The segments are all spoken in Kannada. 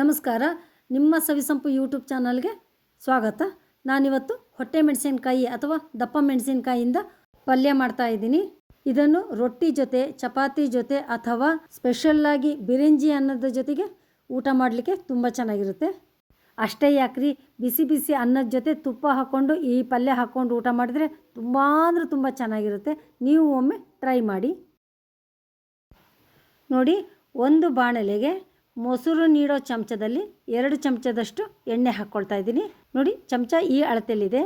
ನಮಸ್ಕಾರ. ನಿಮ್ಮ ಸವಿಸಂಪು ಯೂಟ್ಯೂಬ್ ಚಾನಲ್ಗೆ ಸ್ವಾಗತ. ನಾನಿವತ್ತು ಹೊಟ್ಟೆ ಮೆಣಸಿನ್ಕಾಯಿ ಅಥವಾ ದಪ್ಪ ಮೆಣಸಿನಕಾಯಿಯಿಂದ ಪಲ್ಯ ಮಾಡ್ತಾ ಇದ್ದೀನಿ. ಇದನ್ನು ರೊಟ್ಟಿ ಜೊತೆ, ಚಪಾತಿ ಜೊತೆ ಅಥವಾ ಸ್ಪೆಷಲ್ಲಾಗಿ ಬಿರಿಂಜಿ ಅನ್ನದ ಜೊತೆಗೆ ಊಟ ಮಾಡಲಿಕ್ಕೆ ತುಂಬ ಚೆನ್ನಾಗಿರುತ್ತೆ. ಅಷ್ಟೇ ಯಾಕ್ರಿ, ಬಿಸಿ ಬಿಸಿ ಅನ್ನದ ಜೊತೆ ತುಪ್ಪ ಹಾಕ್ಕೊಂಡು ಈ ಪಲ್ಯ ಹಾಕ್ಕೊಂಡು ಊಟ ಮಾಡಿದ್ರೆ ತುಂಬ ಅಂದರೆ ತುಂಬ ಚೆನ್ನಾಗಿರುತ್ತೆ. ನೀವು ಒಮ್ಮೆ ಟ್ರೈ ಮಾಡಿ. ನೋಡಿ, ಒಂದು ಬಾಣಲೆಗೆ ಮೊಸರು ನೀಡೋ ಚಮಚದಲ್ಲಿ ಎರಡು ಚಮಚದಷ್ಟು ಎಣ್ಣೆ ಹಾಕ್ಕೊಳ್ತಾ ಇದ್ದೀನಿ. ನೋಡಿ, ಚಮಚ ಈ ಅಳತೆಯಲ್ಲಿದೆ.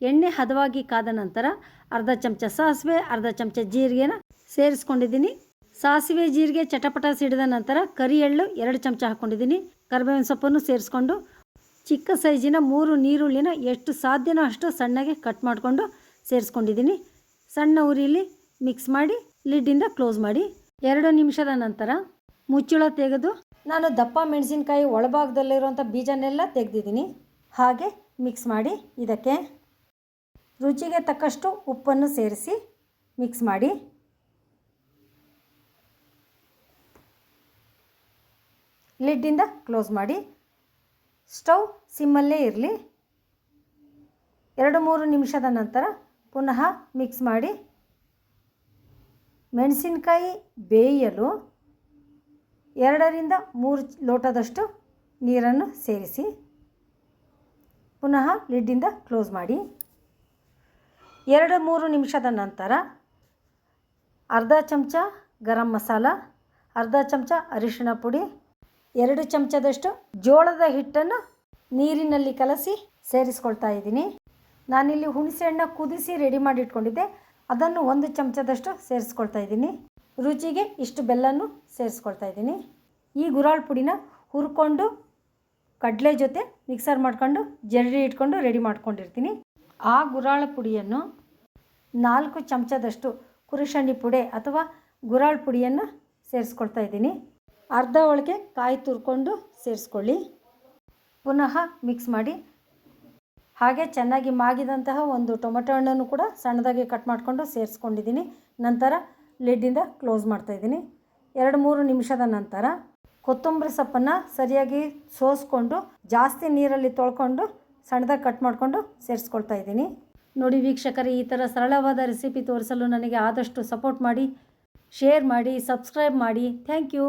ಎಣ್ಣೆ ಹದವಾಗಿ ಕಾದ ನಂತರ ಅರ್ಧ ಚಮಚ ಸಾಸಿವೆ, ಅರ್ಧ ಚಮಚ ಜೀರಿಗೆನ ಸೇರಿಸ್ಕೊಂಡಿದ್ದೀನಿ. ಸಾಸಿವೆ, ಜೀರಿಗೆ, ಚಟಪಟ ಸಿಡಿದ ನಂತರ ಕರಿ ಎಳ್ಳು ಎರಡು ಚಮಚ ಹಾಕ್ಕೊಂಡಿದ್ದೀನಿ ಕರಿಬೇವಿನ ಸೊಪ್ಪನ್ನು ಸೇರಿಸ್ಕೊಂಡು ಚಿಕ್ಕ ಸೈಜಿನ ಮೂರು ನೀರುಳ್ಳಿನ ಎಷ್ಟು ಸಾಧ್ಯನೋ ಅಷ್ಟು ಸಣ್ಣಗೆ ಕಟ್ ಮಾಡಿಕೊಂಡು ಸೇರಿಸ್ಕೊಂಡಿದ್ದೀನಿ. ಸಣ್ಣ ಉರಿಲಿ ಮಿಕ್ಸ್ ಮಾಡಿ ಲಿಡ್ಡಿಂದ ಕ್ಲೋಸ್ ಮಾಡಿ. ಎರಡು ನಿಮಿಷದ ನಂತರ ಮುಚ್ಚಳ ತೆಗೆದು ನಾನು ದಪ್ಪ ಮೆಣಸಿನ್ಕಾಯಿ ಒಳಭಾಗದಲ್ಲಿರುವಂಥ ಬೀಜನೆಲ್ಲ ತೆಗೆದಿದ್ದೀನಿ. ಹಾಗೆ ಮಿಕ್ಸ್ ಮಾಡಿ ಇದಕ್ಕೆ ರುಚಿಗೆ ತಕ್ಕಷ್ಟು ಉಪ್ಪನ್ನು ಸೇರಿಸಿ ಮಿಕ್ಸ್ ಮಾಡಿ. ಲಿಡ್ಡಿಂದ ಕ್ಲೋಸ್ ಮಾಡಿ. ಸ್ಟವ್ ಸಿಮ್ಮಲ್ಲೇ ಇರಲಿ. ಎರಡು ಮೂರು ನಿಮಿಷದ ನಂತರ ಪುನಃ ಮಿಕ್ಸ್ ಮಾಡಿ. ಮೆಣಸಿನಕಾಯಿ ಬೇಯಲು ಎರಡರಿಂದ ಮೂರು ಲೋಟದಷ್ಟು ನೀರನ್ನು ಸೇರಿಸಿ, ಪುನಃ ಲಿಡ್ಡಿಂದ ಕ್ಲೋಸ್ ಮಾಡಿ. ಎರಡು ಮೂರು ನಿಮಿಷದ ನಂತರ ಅರ್ಧ ಚಮಚ ಗರಂ ಮಸಾಲ, ಅರ್ಧ ಚಮಚ ಅರಿಶಿಣ ಪುಡಿ, ಎರಡು ಚಮಚದಷ್ಟು ಜೋಳದ ಹಿಟ್ಟನ್ನು ನೀರಿನಲ್ಲಿ ಕಲಸಿ ಸೇರಿಸ್ಕೊಳ್ತಾ ಇದ್ದೀನಿ. ನಾನಿಲ್ಲಿ ಹುಣಸೆಹಣ್ಣು ಕುದಿಸಿ ರೆಡಿ ಮಾಡಿ ಇಟ್ಕೊಂಡಿದ್ದೆ ಅದನ್ನು ಒಂದು ಚಮಚದಷ್ಟು ಸೇರಿಸ್ಕೊಳ್ತಾ ಇದ್ದೀನಿ. ರುಚಿಗೆ ಇಷ್ಟು ಬೆಲ್ಲನೂ ಸೇರಿಸ್ಕೊಳ್ತಾ ಇದ್ದೀನಿ. ಈ ಗುರಾಳ್ ಪುಡಿನ ಹುರ್ಕೊಂಡು ಕಡಲೆ ಜೊತೆ ಮಿಕ್ಸರ್ ಮಾಡ್ಕೊಂಡು ಜರಡಿ ಇಟ್ಕೊಂಡು ರೆಡಿ ಮಾಡ್ಕೊಂಡಿರ್ತೀನಿ. ಆ ಗುರಾಳ ಪುಡಿಯನ್ನು ನಾಲ್ಕು ಚಮಚದಷ್ಟು ಕುರುಶಂಡಿ ಪುಡಿ ಅಥವಾ ಗುರಾಳ್ ಪುಡಿಯನ್ನು ಸೇರಿಸ್ಕೊಳ್ತಾ ಇದ್ದೀನಿ. ಅರ್ಧ ಒಳಗೆ ಕಾಯಿ ತುರ್ಕೊಂಡು ಸೇರಿಸ್ಕೊಳ್ಳಿ. ಪುನಃ ಮಿಕ್ಸ್ ಮಾಡಿ ಹಾಗೆ ಚೆನ್ನಾಗಿ ಮಾಗಿದಂತಹ ಒಂದು ಟೊಮೆಟೊ ಹಣ್ಣನ್ನು ಕೂಡ ಸಣ್ಣದಾಗಿ ಕಟ್ ಮಾಡಿಕೊಂಡು ಸೇರಿಸ್ಕೊಂಡಿದ್ದೀನಿ. ನಂತರ ಲಿಡ್ಡಿಂದ ಕ್ಲೋಸ್ ಮಾಡ್ತಾಯಿದ್ದೀನಿ ಎರಡು ಮೂರು ನಿಮಿಷದ ನಂತರ ಕೊತ್ತಂಬರಿ ಸೊಪ್ಪನ್ನು ಸರಿಯಾಗಿ ಸೋಸ್ಕೊಂಡು ಜಾಸ್ತಿ ನೀರಲ್ಲಿ ತೊಳ್ಕೊಂಡು ಸಣ್ಣದಾಗಿ ಕಟ್ ಮಾಡಿಕೊಂಡು ಸೇರಿಸ್ಕೊಳ್ತಾ ಇದ್ದೀನಿ. ನೋಡಿ ವೀಕ್ಷಕರು, ಈ ಥರ ಸರಳವಾದ ರೆಸಿಪಿ ತೋರಿಸಲು ನನಗೆ ಆದಷ್ಟು ಸಪೋರ್ಟ್ ಮಾಡಿ ಶೇರ್ ಮಾಡಿ ಸಬ್ಸ್ಕ್ರೈಬ್ ಮಾಡಿ. Thank you